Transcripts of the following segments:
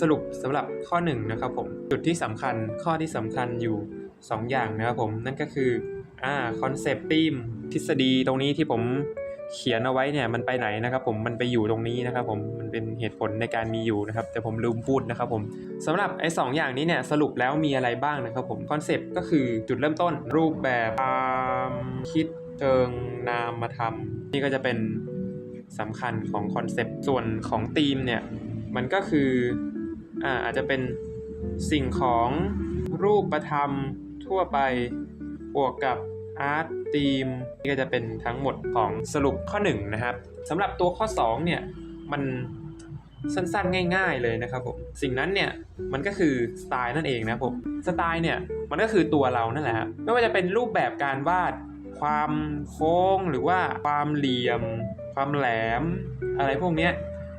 สรุปสำหรับข้อ1นะครับผมจุดที่สำคัญข้อที่สำคัญอยู่ 2 อย่างนะครับผมนั่นก็คืออ่าคอนเซปต์ธีมทฤษฎีตรงนี้ที่ผมเขียนเอาไว้เนี่ยมันไปไหนนะครับผมมันไปอยู่ตรงนี้นะครับผมมันเป็นเหตุผลในการมีอยู่นะครับแต่ผมลืมพูดนะครับผมสำหรับไอ้สองอย่างนี้เนี่ยสรุปแล้วมีอะไรบ้างนะครับผมคอนเซปต์ก็คือจุดเริ่มต้น รูปแบบความคิดเชิงนามธรรมนี่ก็จะเป็นสำคัญของคอนเซปต์ส่วนของธีมเนี่ย มันก็คืออ่าอาจจะเป็นสิ่งของรูปธรรมทั่วไปบวกกับอาร์ตธีมนี่ก็จะเป็นทั้งหมดของสรุปข้อ 1 นะครับสำหรับตัวข้อ 2 เนี่ย มันสั้นๆง่าย ๆเลยนะครับผมสิ่งนั้นเนี่ยมันก็คือสไตล์นั่นเองนะครับผมสไตล์เนี่ยมันก็คือตัวเรานั่นแหละครับไม่ว่าจะเป็นรูปแบบการวาดความโค้งหรือว่าความเหลี่ยม ความแหลม อะไรพวกนี้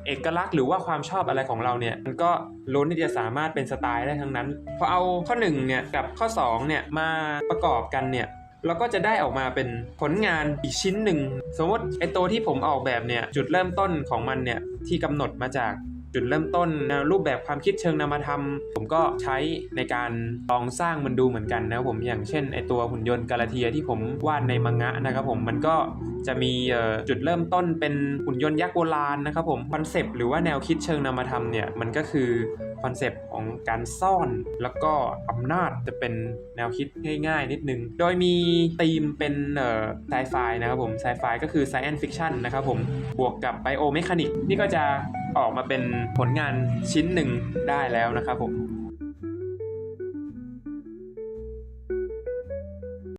เอกลักษณ์หรือว่าความชอบอะไรของเราเนี่ยมันก็ล้นที่จะสามารถเป็นสไตล์ได้ทั้งนั้นพอเอาข้อ1เนี่ยกับข้อ2เนี่ยมาประกอบกันเนี่ยเราก็จะได้ออกมาเป็นผลงานอีกชิ้นหนึ่ง สมมติไอตัวที่ผมออกแบบเนี่ยจุดเริ่มต้นของมันเนี่ยที่กำหนดมาจาก จุดเริ่มต้นแนวรูปแบบความคิดเชิงนามธรรม ผมก็ใช้ในการลองสร้างมันดูเหมือนกันนะครับผมอย่างเช่นไอตัวหุ่นยนต์กาลาเทียที่ผมวาดในมังงะนะครับผมมันก็จะมีจุดเริ่มต้นเป็นหุ่นยนต์ยักษ์โบราณนะครับผมคอนเซปต์หรือว่าแนวคิดเชิงนามธรรมเนี่ยมันก็คือคอนเซปต์ของการซ่อนแล้วก็อำนาจจะเป็นแนวคิดง่ายๆ นิดนึง โดยมีธีมเป็นเอ่อไซไฟนะครับผมไซไฟก็คือ science fiction นะครับผมบวกกับไบโอเมคานิกนี่ก็จะ ออกมาเป็นผลงานชิ้นหนึ่งได้แล้วนะครับผม